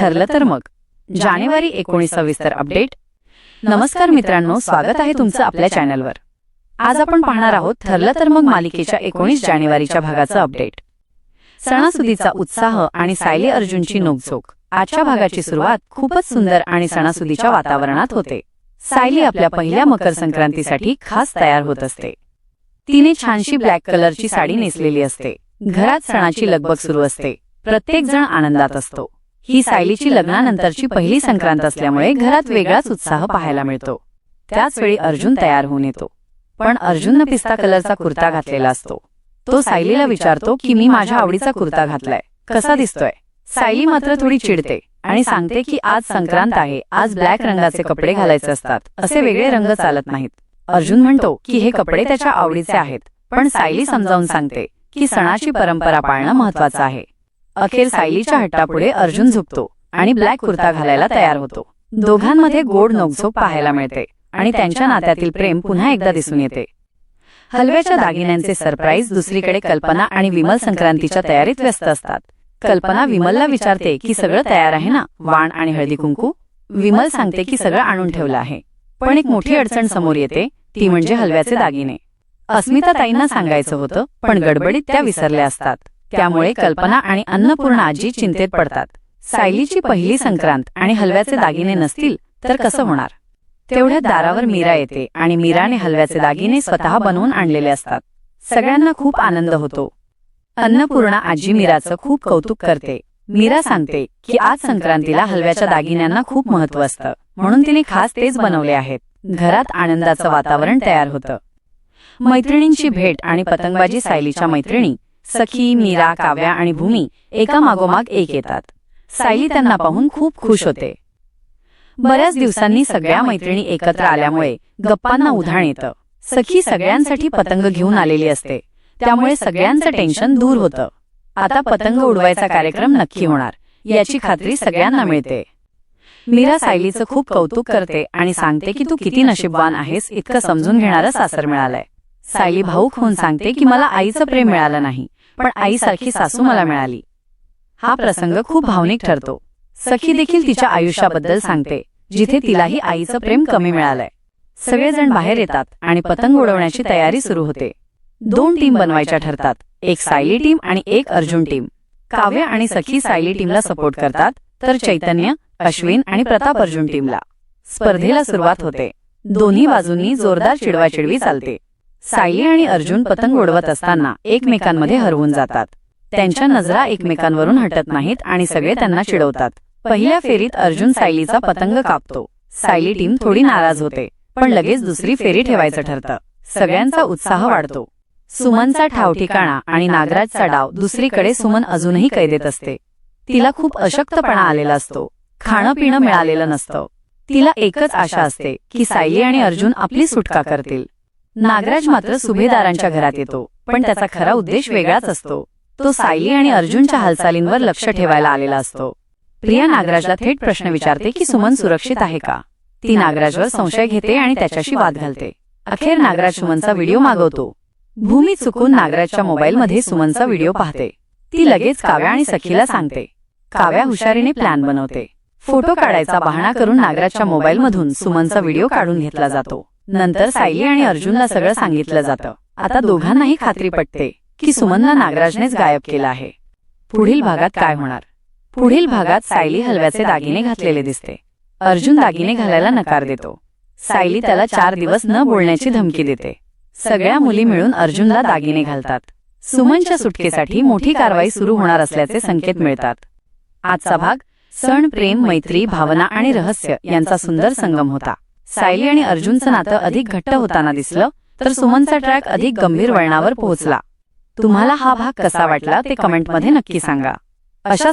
ठरलं तर मग. जानेवारी एकोणीस सविस्तर अपडेट. नमस्कार मित्रांनो स्वागत आहे तुमचं आपल्या चॅनलवर. आज आपण पाहणार आहोत ठरलं तर मग मालिकेच्या एकोणीस जानेवारीच्या भागाचं अपडेट. सणासुदीचा उत्साह आणि सायली अर्जुनची नोकझोक. आजच्या भागाची सुरुवात खूपच सुंदर आणि सणासुदीच्या वातावरणात होते. सायली आपल्या पहिल्या मकर संक्रांतीसाठी खास तयार होत असते. तिने छानशी ब्लॅक कलरची साडी नेसलेली असते. घरात सणाची लगबग सुरू असते. प्रत्येक जण आनंदात असतो. ही सायलीची लग्नानंतरची पहिली संक्रांत असल्यामुळे घरात वेगळाच उत्साह पाहायला मिळतो. त्याच वेळी अर्जुन तयार होऊन येतो. पण अर्जुननं पिस्ता कलरचा कुर्ता घातलेला असतो. तो सायलीला विचारतो की मी माझ्या आवडीचा कुर्ता घातलाय. कसा दिसतोय? सायली मात्र थोडी चिडते आणि सांगते की आज संक्रांत आहे. आज ब्लॅक रंगाचे कपडे घालायचे असतात. असे वेगळे रंग चालत नाहीत. अर्जुन म्हणतो की हे कपडे त्याच्या आवडीचे आहेत. पण सायली समजावून सांगते की सणाची परंपरा पाळणं महत्वाचं आहे. अखेर सायलीच्या हट्टापुढे अर्जुन झुकतो आणि ब्लॅक कुर्ता घालायला तयार होतो. दोघांमध्ये गोड नोकझोक पाहायला मिळते आणि त्यांच्या नात्यातील प्रेम पुन्हा एकदा दिसून येते. हलव्याच्या दागिन्यांचे सरप्राईज दुसरीकडे कल्पना आणि विमल संक्रांतीच्या तयारीत व्यस्त असतात. कल्पना विमलला विचारते की सगळं तयार आहे ना? वाण आणि हळदी कुंकू? विमल सांगते की सगळं आणून ठेवलं आहे. पण एक मोठी अडचण समोर येते ती म्हणजे हलव्याचे दागिने. अस्मिता ताईंना सांगायचं होतं पण गडबडीत त्या विसरल्या असतात. त्यामुळे कल्पना आणि अन्नपूर्णा आजी चिंतेत पडतात. सायलीची पहिली संक्रांत आणि हलव्याचे दागिने नसतील तर कसं होणार? तेवढ्यात दारावर मीरा येते आणि मीराने हलव्याचे दागिने स्वतः बनवून आणलेले असतात. सगळ्यांना खूप आनंद होतो. अन्नपूर्णा आजी मीराचं खूप कौतुक करते. मीरा सांगते की आज संक्रांतीला हलव्याच्या दागिन्यांना खूप महत्त्व असतं. म्हणून तिने खास तेच बनवले आहेत. घरात आनंदाचं वातावरण तयार होतं. मैत्रिणींची भेट आणि पतंगबाजी सायलीच्या मैत्रिणी सखी मीरा काव्या आणि भूमी एका मागोमाग एक येतात. सायली त्यांना पाहून खूप खुश होते. बऱ्याच दिवसांनी सगळ्या मैत्रिणी एकत्र आल्यामुळे गप्पांना उधाण येतं. सखी सगळ्यांसाठी पतंग घेऊन आलेली असते. त्यामुळे सगळ्यांचं टेन्शन दूर होतं. आता पतंग उडवायचा कार्यक्रम नक्की होणार याची खात्री सगळ्यांना मिळते. मीरा सायलीचं खूप कौतुक करते आणि सांगते की तू किती नशीबवान आहेस इतकं समजून घेणारं सासर मिळालंय. सायली भाऊक होऊन सांगते की मला आईचं प्रेम मिळालं नाही. पण आईसारखी सासू मला मिळाली. हा प्रसंग खूप भावनिक ठरतो. सखी देखील तिच्या आयुष्याबद्दल सांगते जिथे तिलाही आईचं प्रेम कमी मिळालंय. सगळेजण बाहेर येतात आणि पतंग उडवण्याची तयारी सुरू होते. दोन टीम बनवायच्या ठरतात. एक सायली टीम आणि एक अर्जुन टीम. काव्य आणि सखी सायली टीमला सपोर्ट करतात. तर चैतन्य अश्विन आणि प्रताप अर्जुन टीमला. स्पर्धेला सुरुवात होते. दोन्ही बाजूंनी जोरदार चिडवाचिडवी चालते. सायली आणि अर्जुन पतंग उडवत असताना एकमेकांमध्ये हरवून जातात. त्यांच्या नजरा एकमेकांवरून हटत नाहीत आणि सगळे त्यांना चिडवतात. पहिल्या फेरीत अर्जुन सायलीचा पतंग कापतो. सायली टीम थोडी नाराज होते पण लगेच दुसरी फेरी ठेवायचं ठरतं. सगळ्यांचा उत्साह वाढतो. सुमनचा ठाव ठिकाणा आणि नागराजचा डाव दुसरीकडे सुमन अजूनही कैदेत असते. तिला खूप अशक्तपणा आलेला असतो. खाणं पिणं मिळालेलं नसतं. तिला एकच आशा असते की सायली आणि अर्जुन आपली सुटका करतील. नागराज मात्र सुभेदारांच्या घरात येतो पण त्याचा खरा उद्देश वेगळाच असतो. तो सायली आणि अर्जुनच्या हालचालींवर लक्ष ठेवायला आलेला असतो. प्रिया नागराजला थेट प्रश्न विचारते की सुमन सुरक्षित आहे का? ती नागराजवर संशय घेते आणि त्याच्याशी वाद घालते. अखेर नागराज सुमनचा व्हिडिओ मागवतो. भूमी चुकून नागराजच्या मोबाईलमध्ये सुमनचा व्हिडिओ पाहते. ती लगेच काव्या आणि सखीला सांगते. काव्या हुशारीने प्लॅन बनवते. फोटो काढायचा बहाणा करून नागराजच्या मोबाईलमधून सुमनचा व्हिडिओ काढून घेतला जातो. नंतर सायली आणि अर्जुनला सगळं सांगितलं जातं. आता दोघांनाही खात्री पटते की सुमनला नागराजनेच गायब केलं आहे. पुढील भागात काय होणार? पुढील भागात सायली हलव्याचे दागिने घातलेले दिसते. अर्जुन दागिने घालायला नकार देतो. सायली त्याला चार दिवस न बोलण्याची धमकी देते. सगळ्या मुली मिळून अर्जुनला दागिने घालतात. सुमनच्या सुटकेसाठी मोठी कारवाई सुरू होणार असल्याचे संकेत मिळतात. आजचा भाग सण प्रेम मैत्री भावना आणि रहस्य यांचा सुंदर संगम होता. सायली आणि अर्जुनचं नातं अधिक घट्ट होताना दिसलं तर सुमनचा ट्रॅक अधिक गंभीर वळणावर पोहोचला. तुम्हाला हा भाग कसा वाटला ते कमेंटमध्ये नक्की सांगा. अशा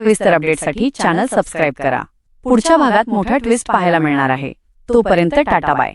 सविस्तर अपडेटसाठी चॅनल सबस्क्राईब करा. पुढच्या भागात मोठा ट्विस्ट पाहायला मिळणार आहे. तोपर्यंत टाटा बाय.